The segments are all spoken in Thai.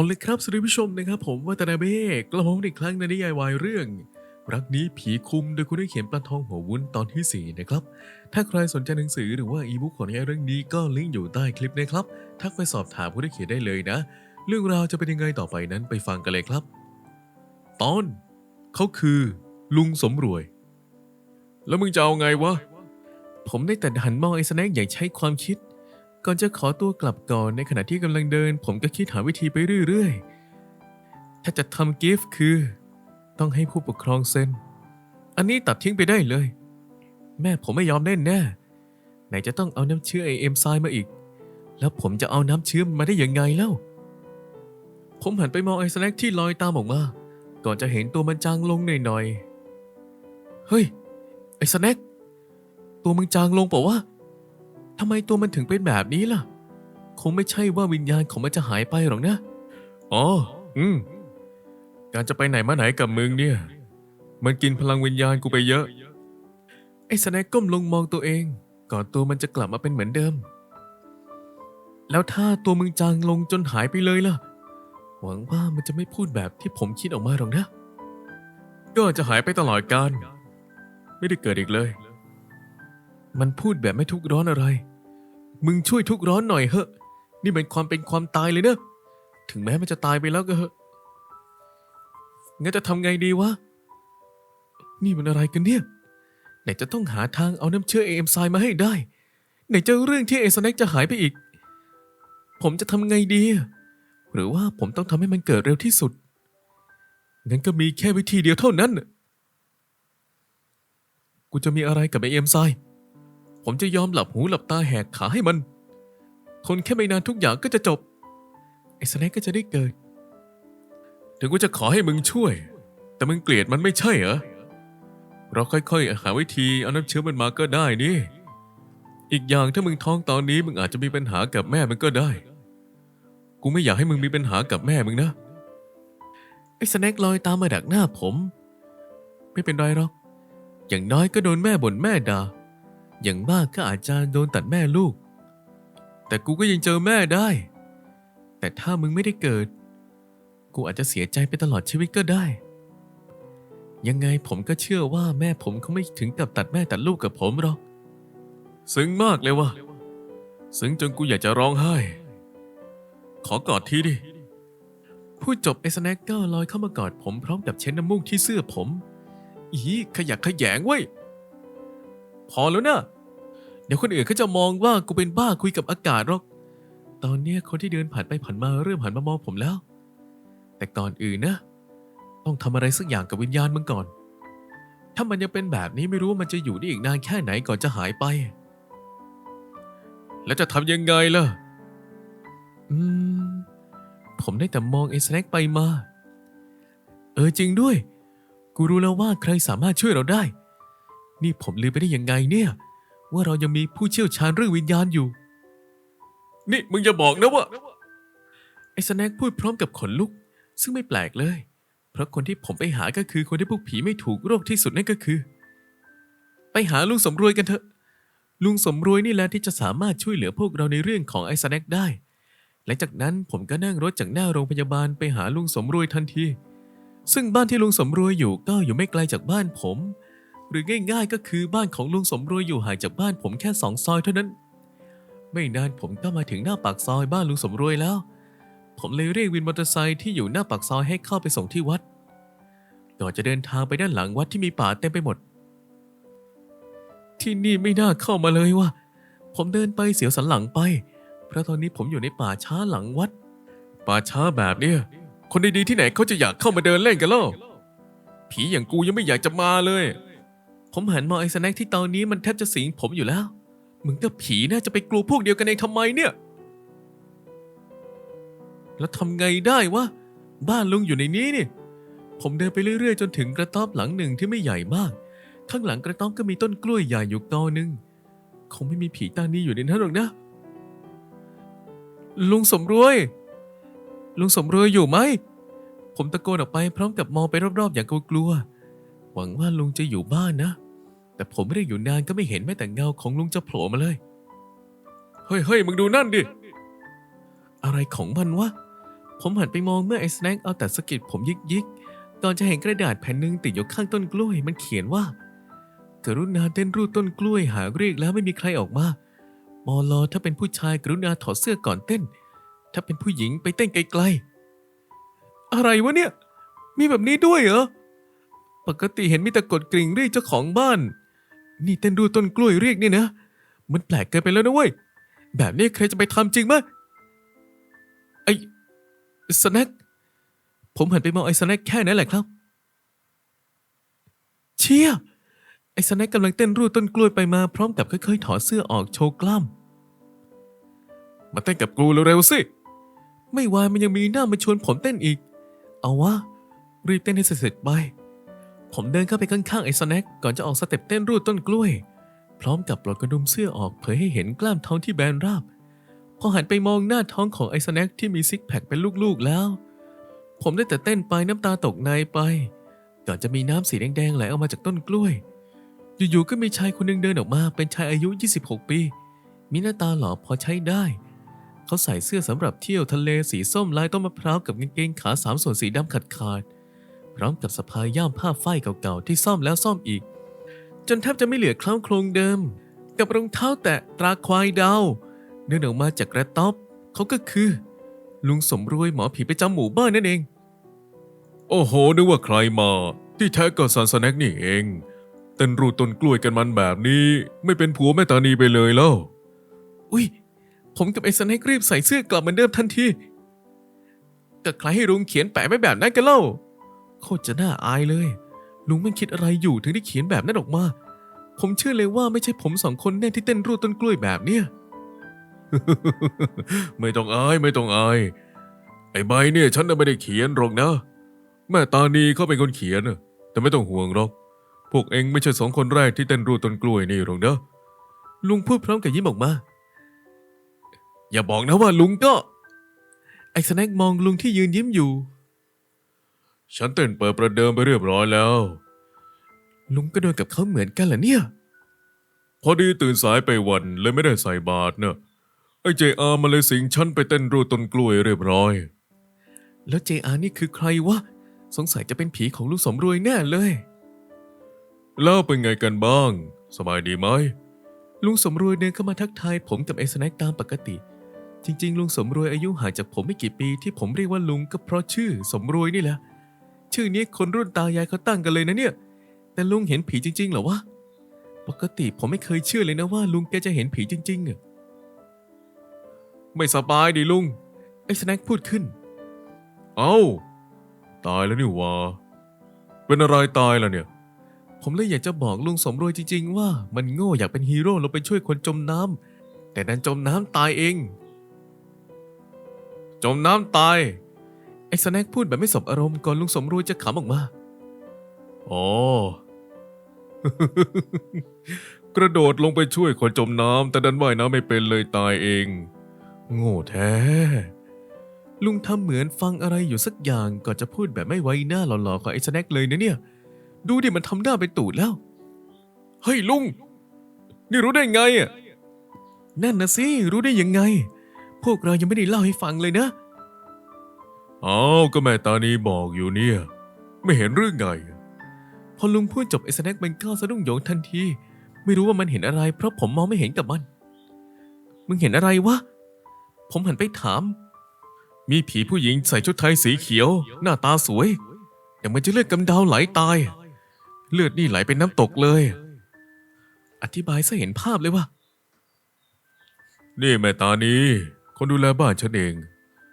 เอาเลยครับสวัสดีผู้ชมนะครับผมวัตนาเบ้กระผมอีกครั้งในนิยายวายเรื่อง รักนี้ผีคุมโดยคุณได้เขียนปลาทองหัววุ้นตอนที่ 4 นะครับ ถ้าใครสนใจหนังสือหรือว่าอีบุ๊กของนิยายเรื่องนี้ก็ลิงก์อยู่ใต้คลิปนะครับ ทักไปสอบถามผู้ได้เขียนได้เลยนะ เรื่องราวจะเป็นยังไงต่อไปนั้นไปฟังกันเลยครับ ตอนเขาคือ ลุงสมรวย แล้วมึงจะเอาไงวะผมได้แต่หันมองไอ้สแน็คอย่างใช้ความคิด ก่อนจะขอตัวกลับก่อนในขณะที่กำลังเดิน ผมก็คิดหาวิธีไปเรื่อยๆ ถ้าจะทำกิฟต์คือ ต้องให้ผู้ปกครองเซ็น อันนี้ตัดทิ้งไปได้เลย แม่ผมไม่ยอมแน่แน่ไหนจะต้องเอาน้ำเชื้อไอเอ็มไซมาอีก แล้วผมจะเอาน้ำเชื้อมาได้ยังไงเล่า ผมหันไปมองไอ้สแน็คที่ลอยตามออกมา ก่อนจะเห็นตัวมันจางลงหน่อยๆ เฮ้ย ไอ้สแน็คตัวมึงจางลงเปล่าวะ ทำไมตัวมันถึงเป็นแบบนี้ล่ะ คงไม่ใช่ว่าวิญญาณของมันจะหายไปหรอกนะ อ๋อ อืม การจะไปไหนมาไหนกับมึงเนี่ย มันกินพลังวิญญาณกูไปเยอะ ไอ้สแน็คก้มลงมองตัวเอง ก่อนตัวมันจะกลับมาเป็นเหมือนเดิม แล้วถ้าตัวมึงจางลงจนหายไปเลยล่ะ หวังว่ามันจะไม่พูดแบบที่ผมคิดออกมาหรอกนะ ก็จจะหายไปตลอดกาล ไม่ได้เกิดอีกเลย มันพูดแบบไม่ทุกข์ร้อนอะไร มึงช่วยทุกข์ร้อนหน่อยเหอะ นี่เป็นความเป็นความตายเลยเนอะ ถึงแม้มันจะตายไปแล้วก็เหอะ งั้นจะทำไงดีวะ นี่มันอะไรกันเนี่ย ไหนจะต้องหาทางเอาน้ำเชื้อเอ็มไซมาให้ได้ ไหนจะเรื่องที่เอสแน็กจะหายไปอีก ผมจะทำไงดี หรือว่าผมต้องทำให้มันเกิดเร็วที่สุด งั้นก็มีแค่วิธีเดียวเท่านั้น กูจะมีอะไรกับไอเอ็มไซ ผมจะยอมหลับหูหลับตาแหกขาให้มันทนแค่ไม่นานทุกอย่างก็จะจบ ไอ้สแน็คก็จะได้เกิด ถึงกูจะขอให้มึงช่วย แต่มึงเกลียดมันไม่ใช่เหรอ เราค่อยๆ หาวิธีเอาน้ำเชื้อมันมาก็ได้นี่ อีกอย่างถ้ามึงท้องตอนนี้มึงอาจจะมีปัญหากับแม่มันก็ได้ กูไม่อยากให้มึงมีปัญหากับแม่มึงนะ ไอ้สแน็คลอยตามมาดักหน้าผม ไม่เป็นไรหรอก อย่างน้อยก็โดนแม่บ่นแม่ด่า อย่างมากก็อาจจะโดนตัดแม่ลูก แต่กูก็ยังเจอแม่ได้ แต่ถ้ามึงไม่ได้เกิด กูอาจจะเสียใจไปตลอดชีวิตก็ได้ ยังไงผมก็เชื่อว่าแม่ผมเขาไม่ถึงกับตัดแม่ตัดลูกกับผมหรอก ซึ้งมากเลยวะซึ้งจนกูอยากจะร้องไห้ ขอกอดทีดิ พูดจบไอ้สแน็คก็ลอยเข้ามากอดผมพร้อมกับเช็ดน้ำมูกที่เสื้อผม อีขยักขยแยงเว้ย พอแล้วนะเดี๋ยวคนอื่นเขาจะมองว่ากูเป็นบ้าคุยกับอากาศหรอก ตอนเนี้ยคนที่เดินผ่านไปผ่านมาเริ่มหันมามองผมแล้ว แต่ก่อนอื่นนะ ต้องทำอะไรสักอย่างกับวิญญาณมันก่อน ถ้ามันยังเป็นแบบนี้ไม่รู้ว่ามันจะอยู่ได้อีกนานแค่ไหนก่อนจะหายไป แล้วจะทำยังไงล่ะ อืม ผมได้แต่มองไอ้สแน็คไปมา เออจริงด้วย กูรู้แล้วว่าใครสามารถช่วยเราได้ นี่ผมลืมไปได้ยังไงเนี่ย ว่าเรายังมีผู้เชี่ยวชาญเรื่องวิญญาณอยู่ นี่มึงจะบอกนะว่าไอ้สแน็คพูดพร้อมกับขนลุก ซึ่งไม่แปลกเลย เพราะคนที่ผมไปหาก็คือคนที่พวกผีไม่ถูกโรคที่สุดนั่นก็คือ ไปหาลุงสมรวยกันเถอะ ลุงสมรวยนี่แหละที่จะสามารถช่วยเหลือพวกเราในเรื่องของไอ้สแน็คได้หลังจากนั้นผมก็นั่งรถจากหน้าโรงพยาบาลไปหาลุงสมรวยทันที ซึ่งบ้านที่ลุงสมรวยอยู่ก็อยู่ไม่ไกลจากบ้านผม หรือง่ายๆก็คือบ้านของลุงสมรวยอยู่ห่างจากบ้านผมแค่สองซอยเท่านั้น ไม่นานผมก็มาถึงหน้าปากซอยบ้านลุงสมรวยแล้ว ผมเลยเรียกวินมอเตอร์ไซค์ที่อยู่หน้าปากซอยให้เข้าไปส่งที่วัด ก่อนจะเดินทางไปด้านหลังวัดที่มีป่าเต็มไปหมด ที่นี่ไม่น่าเข้ามาเลยว่ะ ผมเดินไปเสียวสันหลังไป เพราะตอนนี้ผมอยู่ในป่าช้าหลังวัด ป่าช้าแบบเนี้ยคนดีๆที่ไหนเขาจะอยากเข้ามาเดินเล่นกันล่าผีอย่างกูยังไม่อยากจะมาเลย ผมหันมองไอ้สแน็คที่ตอนนี้มันแทบจะสิงผมอยู่แล้ว มึงกับผีน่าจะไปกลัวพวกเดียวกันเองทำไมเนี่ย แล้วทำไงได้วะ บ้านลุงอยู่ในนี้นี่ ผมเดินไปเรื่อยๆ จนถึงกระต๊อบหลังหนึ่งที่ไม่ใหญ่มาก ข้างหลังกระต๊อบก็มีต้นกล้วยใหญ่อยู่ตอหนึ่งคงไม่มีผีตานี้อยู่ในนั้นหรอกนะ ลุงสมรวย ลุงสมรวยอยู่ไหม ผมตะโกนออกไปพร้อมกับมองไปรอบๆ อย่างกลัวๆ หวังว่าลุงจะอยู่บ้านนะ แต่ผมไม่ได้อยู่นานก็ไม่เห็นแม้แต่เงาของลุงจะโผล่มาเลย เฮ้ยเฮ้ยมึงดูนั่นดิ อะไรของมันวะ ผมหันไปมองเมื่อไอ้สแน็คเอาแต่สะกิดผมยิกยิกก่อนจะเห็นกระดาษแผ่นหนึ่งติดอยู่ข้างต้นกล้วย มันเขียนว่า กรุณาเต้นรูดต้นกล้วยหาเรียกแล้วไม่มีใครออกมามอลอถ้าเป็นผู้ชายกรุณาถอดเสื้อก่อนเต้น ถ้าเป็นผู้หญิงไปเต้นไกลๆ อะไรวะเนี่ย มีแบบนี้ด้วยเหรอ ปกติเห็นมีแต่กดกริ่งเรียกเจ้าของบ้าน นี่เต้นรูดต้นกล้วยเรียกนี่นะ มันแปลกเกินไปแล้วนะเว้ย แบบนี้ใครจะไปทำจริงมะไอ้สแน็คผมหันไปมองไอ้สแน็คแค่นั้นแหละครับ เชี่ย ไอ้สแน็คกำลังเต้นรูดต้นกล้วยไปมาพร้อมกับค่อยๆถอดเสื้อออกโชว์กล้ามมาเต้นกับกูเร็วๆสิ ไม่วายมันยังมีหน้ามาชวนผมเต้นอีก เอาวะรีบเต้นให้เสร็จๆไป ผมเดินเข้าไปข้างๆไอ้สแน็คก่อนจะออกสเต็ปเต้นรูดต้นกล้วย พร้อมกับปลดกระดุมเสื้อออกเผยให้เห็นกล้ามท้องที่แบนราบ พอหันไปมองหน้าท้องของไอ้สแน็คที่มีซิกแพคเป็นลูกๆแล้ว ผมได้แต่เต้นไปน้ำตาตกในไป ก่อนจะมีน้ำสีแดงๆไหลออกมาจากต้นกล้วย อยู่ๆก็มีชายคนหนึ่งเดินออกมาเป็นชายอายุ 26 ปี มีหน้าตาหล่อพอใช้ได้เขาใส่เสื้อสำหรับเที่ยวทะเลสีส้มลายต้นมะพร้าวกับกางเกงขาสามส่วนสีดำขาดขาด พร้อมกับสะพายย่ามผ้าฝ้ายเก่าๆที่ซ่อมแล้วซ่อมอีก จนแทบจะไม่เหลือเคล้าโครงเดิม กับรองเท้าแตะตราควายดาวเดินออกมาจากกระต๊อบเขาก็คือ ลุงสมรวยหมอผีประจำหมู่บ้านนั่นเอง โอ้โหนึกว่าใครมา ที่แท้ก็ซันสแน็คนี่เองเต้นรูดต้นกล้วยกันมันแบบนี้ ไม่เป็นผัวแม่ตานีไปเลยแล้วอุ้ยผมกับไอ้สแน็ครีบใส่เสื้อกลับเหมือนเดิมทันทีก็ใครให้ลุงเขียนแปะไว้แบบนั้นกันเล่า โคตรจะน่าอายเลย ลุงไม่คิดอะไรอยู่ถึงได้เขียนแบบนั้นออกมา ผมเชื่อเลยว่าไม่ใช่ผมสองคนแน่ที่เต้นรูดต้นกล้วยแบบเนี้ยไม่ต้องอายไม่ต้องอาย ไอ้ใบเนี่ยฉันน่ะไม่ได้เขียนหรอกนะ แม่ตานีเขาเป็นคนเขียนแต่ไม่ต้องห่วงหรอก พวกเองไม่ใช่สองคนแรกที่เต้นรูดต้นกล้วยนี่หรอกนะ ลุงพูดพร้อมกับยิ้มออกมา อย่าบอกนะว่าลุงก็ ไอ้สแน็คมองลุงที่ยืนยิ้มอยู่ ฉันเต้นเปิดประเดิมไปเรียบร้อยแล้ว ลุงก็โดนกับเขาเหมือนกันเหรอเนี่ย พอดีตื่นสายไปวันเลยไม่ได้ใส่บาตรเนอะไอ้เจอามาเลยสิงฉันไปเต้นรูดต้นกล้วยเรียบร้อย แล้วเจอานี่คือใครวะ สงสัยจะเป็นผีของลุงสมรวยแน่เลย แล้วเป็นไงกันบ้าง สบายดีไหม ลุงสมรวยเดินเข้ามาทักทายผมกับไอ้สแน็คตามปกติ จริง ๆ ลุงสมรวยอายุห่างจากผมไม่กี่ปีที่ผมเรียกว่าลุงก็เพราะชื่อสมรวยนี่แหละ ชื่อนี้คนรุ่นตายายเขาตั้งกันเลยนะเนี่ย แต่ลุงเห็นผีจริง ๆ เหรอวะ ปกติผมไม่เคยเชื่อเลยนะว่าลุงแกจะเห็นผีจริงๆอะไม่สบายดิลุง ไอ้สแน็คพูดขึ้น เอ้า ตายแล้วนี่หวะเป็นอะไรตายล่ะเนี่ย ผมเลยอยากจะบอกลุงสมรวยจริง ๆ ว่ามันโง่อยากเป็นฮีโร่แล้วไปช่วยคนจมน้ำแต่ดันจมน้ำตายเอง จมน้ำตาย ไอ้สแน็คพูดแบบไม่สบอารมณ์ก่อนลุงสมรวยจะขำออกมาอ๋อกระโดดลงไปช่วยคนจมน้ำแต่ดันว่ายน้ำไม่เป็นเลยตายเอง โง่แท้ ลุงทำเหมือนฟังอะไรอยู่สักอย่างก่อนจะพูดแบบไม่ไว้หน้าหล่อๆของไอ้สแน็คเลยนะเนี่ย ดูดิมันทำหน้าเป็นตูดแล้ว เฮ้ยลุง นี่รู้ได้ไงอะนั่นนะสิรู้ได้ยังไง พวกเรายังไม่ได้เล่าให้ฟังเลยนะ อ้าวก็แม่ตานีบอกอยู่เนี่ย ไม่เห็นเรื่องไง พอลุงพูดจบไอ้สแน็คมันก็สะดุ้งโยงทันที ไม่รู้ว่ามันเห็นอะไร เพราะผมมองไม่เห็นกับมัน มึงเห็นอะไรวะ ผมหันไปถาม มีผีผู้หญิงใส่ชุดไทยสีเขียว หน้าตาสวยแต่มันจะเลือดกำเดาไหลตาย เลือดนี่ไหลเป็นน้ำตกเลย อธิบายซะเห็นภาพเลยว่า นี่แม่ตานีคนดูแลบ้านฉันเอง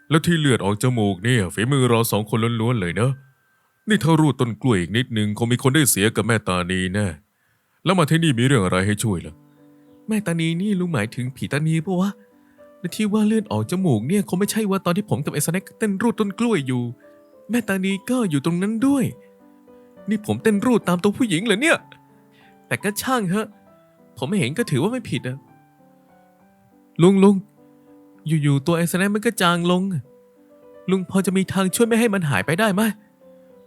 แล้วที่เลือดออกจมูกเนี่ยฝีมือเราสองคนล้วนๆเลยเนอะนี่ถ้ารูดต้นกล้วยอีกนิดนึงคงมีคนได้เสียกับแม่ตานีแน่แล้วมาที่นี่มีเรื่องอะไรให้ช่วยล่ะแม่ตานีนี่ลุงหมายถึงผีตานีปะวะและที่ว่าเลือดออกจมูกเนี่ยคงไม่ใช่ว่าตอนที่ผมกับไอ้สแน็คเต้นรูดต้นกล้วยอยู่ แม่ตานีก็อยู่ตรงนั้นด้วย นี่ผมเต้นรูดตามตัวผู้หญิงเหรอเนี่ย แต่ก็ช่างเถอะ ผมไม่เห็นก็ถือว่าไม่ผิดอะลุงลุง อยู่ๆตัวไอ้สแน็คมันก็จางลง ลุงพอจะมีทางช่วยไม่ให้มันหายไปได้ไหม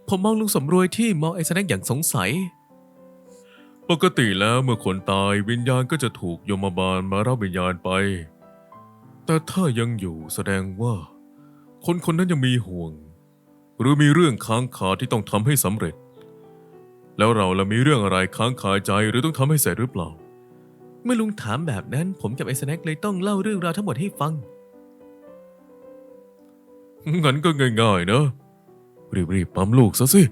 ผมมองลุงสมรวยที่มองไอ้สแน็คอย่างสงสัย ปกติแล้วเมื่อคนตายวิญญาณก็จะถูกยมบาลมารับวิญญาณไป แต่ถ้ายังอยู่แสดงว่า คนคนนั้นยังมีห่วง หรือมีเรื่องค้างคาที่ต้องทำให้สำเร็จ แล้วเราละมีเรื่องอะไรค้างคาใจหรือต้องทำให้เสร็จหรือเปล่า เมื่อลุงถามแบบนั้น ผมกับไอ้สแน็คเลยต้องเล่าเรื่องราวทั้งหมดให้ฟัง งั้นก็ง่ายๆนะ รีบๆปั๊มลูกซะสิ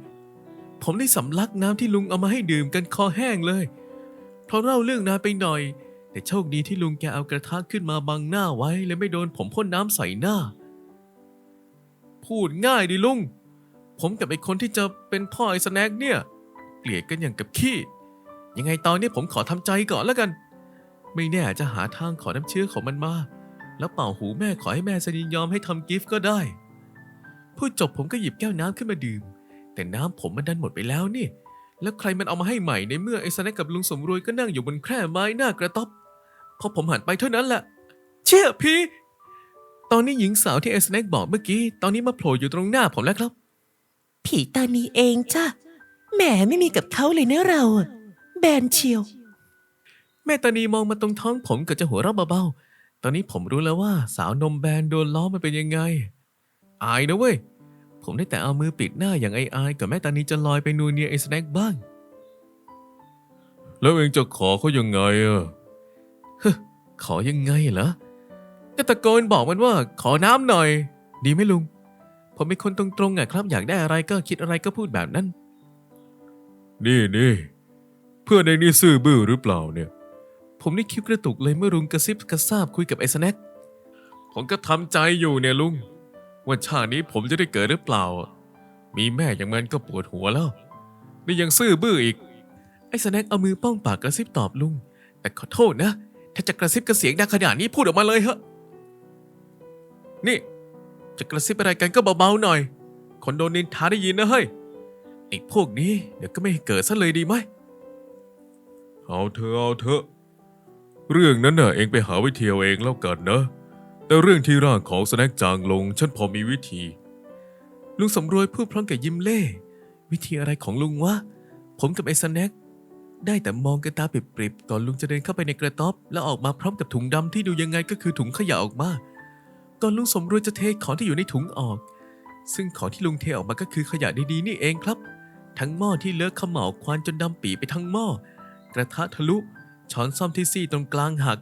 ผมได้สำลักน้ำที่ลุงเอามาให้ดื่มกันคอแห้งเลย เพราะเล่าเรื่องนานไปหน่อย แต่โชคดีที่ลุงแกเอากระทะขึ้นมาบังหน้าไว้และไม่โดนผมพ่นน้ำใส่หน้า พูดง่ายดิลุง ผมกับไอ้คนที่จะเป็นพ่อไอ้สแน็คเนี่ย เกลียดกันอย่างกับขี้ ยังไงตอนนี้ผมขอทำใจก่อนแล้วกัน ไม่แน่จะหาทางขอน้ำเชื้อของมันมา แล้วเป่าหูแม่ขอให้แม่สนิยอมให้ทำกิฟต์ก็ได้ พูดจบผมก็หยิบแก้วน้ำขึ้นมาดื่ม แต่น้ำผมมันดันหมดไปแล้วนี่ แล้วใครมันเอามาให้ใหม่ในเมื่อไอ้สแน็คกับลุงสมรวยก็นั่งอยู่บนแคร่ไม้หน้ากระต๊อบพอผมหันไปเท่านั้นแหละ เชี่ยพี่ ตอนนี้หญิงสาวที่ไอ้สแน็คบอกเมื่อกี้ ตอนนี้มาโผล่อยู่ตรงหน้าผมแล้วครับ ผีตานีเองจ้ะแหมไม่มีกับเขาเลยเนะเรา แบนเชียว แม่ตานีมองมาตรงท้องผมก็จะหัวเราะเบาๆ ตอนนี้ผมรู้แล้วว่าสาวนมแบนโดนล้อมันเป็นยังไง อายนะเว้ย ผมได้แต่เอามือปิดหน้าอย่างไอ้อายกับแม่ตานีจะลอยไปนูนเนียไอ้สแน็คบ้าง แล้วเองจะขอเขายังไงอะฮึขอยังไงเหรอ ก็ตะโกนบอกมันว่าขอน้ำหน่อย ดีไหมลุง ผมเป็นคนตรงๆอะครับ อยากได้อะไรก็คิดอะไรก็พูดแบบนั้น นี่นี่เพื่อนเองนี่ซื่อบื้อหรือเปล่าเนี่ย ผมนี่คิ้วกระตุกเลยเมื่อลุงกระซิบกระซาบคุยกับไอ้สแน็คผมก็ทำใจอยู่เนี่ยลุง ว่าชาตินี้ผมจะได้เกิดหรือเปล่า มีแม่อย่างมันก็ปวดหัวแล้ว นี่ยังซื่อบื้ออีก ไอ้สแน็คเอามือป้องปากกระซิบตอบลุง แต่ขอโทษนะ ถ้าจะกระซิบกระเสียงดังขนาดนี้พูดออกมาเลยเหอะ นี่ จะกระซิบอะไรกันก็เบาๆหน่อย คนโดนนินทาได้ยินนะเฮ้ยไอ้พวกนี้เดี๋ยวก็ไม่ให้เกิดซะเลยดีไหมเอาเถอะเอาเถอะ เรื่องนั้นน่ะเองไปหาวิธีเอาเองแล้วกันนะ แต่เรื่องที่ร่างของสแน็คจางลงฉันพอมีวิธี ลุงสำรวยพูดพร้อมกับยิ้มเล่ วิธีอะไรของลุงวะ ผมกับไอ้สแน็คได้แต่มองกันตาปริบๆก่อนลุงจะเดินเข้าไปในกระต๊อบ แล้วออกมาพร้อมกับถุงดำที่ดูยังไงก็คือถุงขยะออกมา ก่อนลุงสมรวยจะเทของที่อยู่ในถุงออก ซึ่งของที่ลุงเทออกมาก็คือขยะดีๆนี่เองครับ ทั้งหม้อที่เลอะขม่าวควันจนดำปีไปทั้งหม้อกระทะทะลุ ช้อนซ่อมที่ซี่ตรงกลางหัก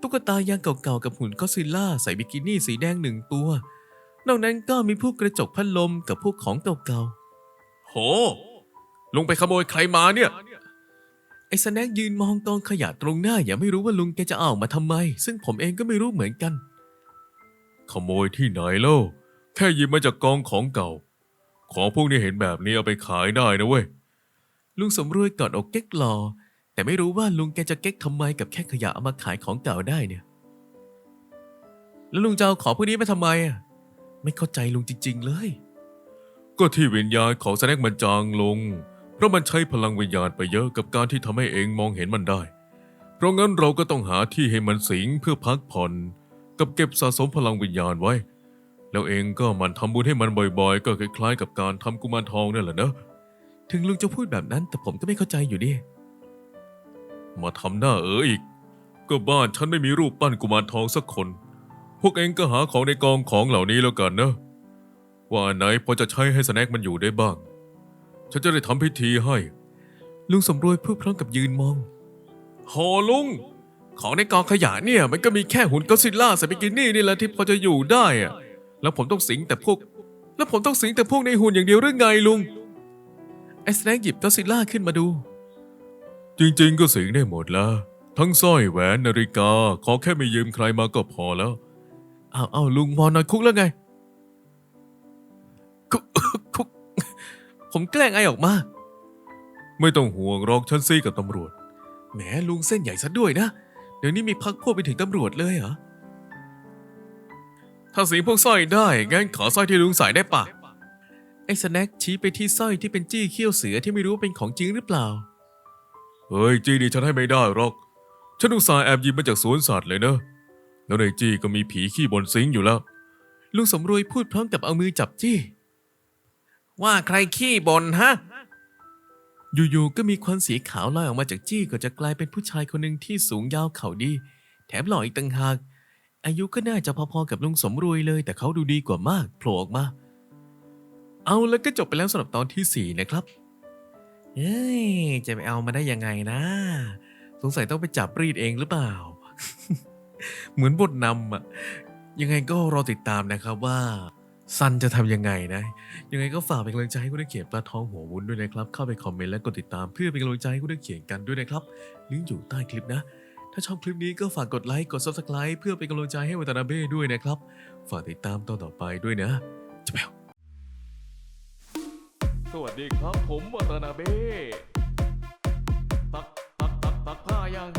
ตุ๊กตายางเก่าๆกับหุ่นก็อดซิลล่าใส่บิกินี่สีแดงหนึ่งตัวนอกนั้นก็มีพวกกระจกพัดลมกับพวกของเก่าๆ โห ลุงไปขโมยใครมาเนี่ย ไอ้สแน็คยืนมองกองขยะตรงหน้า อย่าไม่รู้ว่าลุงแกจะเอาออกมาทำไม ซึ่งผมเองก็ไม่รู้เหมือนกัน ขโมยที่ไหนเล่า แค่หยิบมาจากกองของเก่า ของพวกนี้เห็นแบบนี้เอาไปขายได้นะเว้ย ลุงสมรวยกอดอกเก๊กหลอ แต่ไม่รู้ว่าลุงแกจะเก๊กทำไมกับแค่ขยะเอามาขายของเก่าได้เนี่ย แล้วลุงจะเอาของพวกนี้ไปทำไมอะ ไม่เข้าใจลุงจริง ๆ เลย ก็ที่วิญญาณของสแน็คมันจางลง เพราะมันใช้พลังวิญญาณไปเยอะกับการที่ทำให้เองมองเห็นมันได้ เพราะงั้นเราก็ต้องหาที่ให้มันสิงเพื่อพักผ่อน กับเก็บสะสมพลังวิญญาณไว้ แล้วเองก็หมันทำบุญให้มันบ่อย ๆ ก็คล้ายๆ กับการทำกุมารทองนั่นแหละนะ ถึงลุงจะพูดแบบนั้นแต่ผมก็ไม่เข้าใจอยู่ดิ มาทำหน้าเอออีก ก็บ้านฉันไม่มีรูปปั้นกุมารทองสักคน พวกเองก็หาของในกองของเหล่านี้แล้วกันนะ ว่าอันไหนพอจะใช้ให้สแน็คมันอยู่ได้บ้าง ฉันจะได้ทำพิธีให้ ลุงสำรวยพูดพร้อมกับยืนมองโหลุง ของในกองขยะเนี่ยมันก็มีแค่หุ่นก็ซิลล่าใส่บิกินี่นี่แหละที่พอจะอยู่ได้อะแล้วผมต้องสิงแต่พวก แล้วผมต้องสิงแต่พวกในหุ่นอย่างเดียวหรือไงลุงไอ้สแน็คหยิบก็ซิลล่าขึ้นมาดู จริงๆ ก็สิงได้หมดล้วทั้งสร้อยแหวนนาฬิกา ขอแค่ไม่ยืมใครมาก็พอแล้วอ้าวอ้าลุงวอนนอนคุกแล้วไงคุกคุกผมแกล้งไอออกมา ไม่ต้องห่วงหรอกฉันซี่กับตำรวจแหมลุงเส้นใหญ่ซะด้วยนะ เดี๋ยวนี้มีพักพวกไปถึงตำรวจเลยเหรอถ้าสิงพวกสร้อยได้งั้นขอสร้อยที่ลุงใส่ได้ปะไอ้สแน็คชี้ไปที่สร้อยที่เป็นจี้เขี้ยวเสือที่ไม่รู้ว่าเป็นของจริงหรือเปล่า เฮ้ยจี้นี่ฉันให้ไม่ได้หรอก ฉันอุตส่าห์แอบหยิบมาจากสวนสัตว์เลยนะ แล้วในจี้ก็มีผีขี้บนซิงอยู่แล้ว ลุงสำรวยพูดพร้อมกับเอามือจับจี้ ว่าใครขี้บนฮะ อยู่ๆ ก็มีควันสีขาวลอยออกมาจากจี้ก็จะกลายเป็นผู้ชายคนหนึ่งที่สูงยาวเข่าดี แถมหล่ออีกต่างหาก อายุก็น่าจะพอๆกับลุงสมรวยเลย แต่เขาดูดีกว่ามากโผล่ออกมา เอาแล้วก็จบไปแล้วสำหรับตอนที่ 4 นะครับ เฮ้ยจะไปเอามาได้ยังไงนะ สงสัยต้องไปจับรีดเองหรือเปล่า เหมือนบทนำอะยังไงก็รอติดตามนะครับว่าซันจะทำยังไงนะ ยังไงก็ฝากเป็นกำลังใจให้คุณได้เขียนปลาทองหัววุ้นด้วยนะครับ เข้าไปคอมเมนต์และกดติดตามเพื่อเป็นกำลังใจให้คุณได้เขียนกันด้วยนะครับ ลิงก์อยู่ใต้คลิปนะ ถ้าชอบคลิปนี้ก็ฝากกดไลค์ กด subscribe เพื่อเป็นกำลังใจให้วัตนาเบ้ด้วยนะครับ ฝากติดตามตอนต่อไปด้วยนะจะแปว สวัสดีครับผมวัตนาเบ้ตักตักตักตักผ้ายัง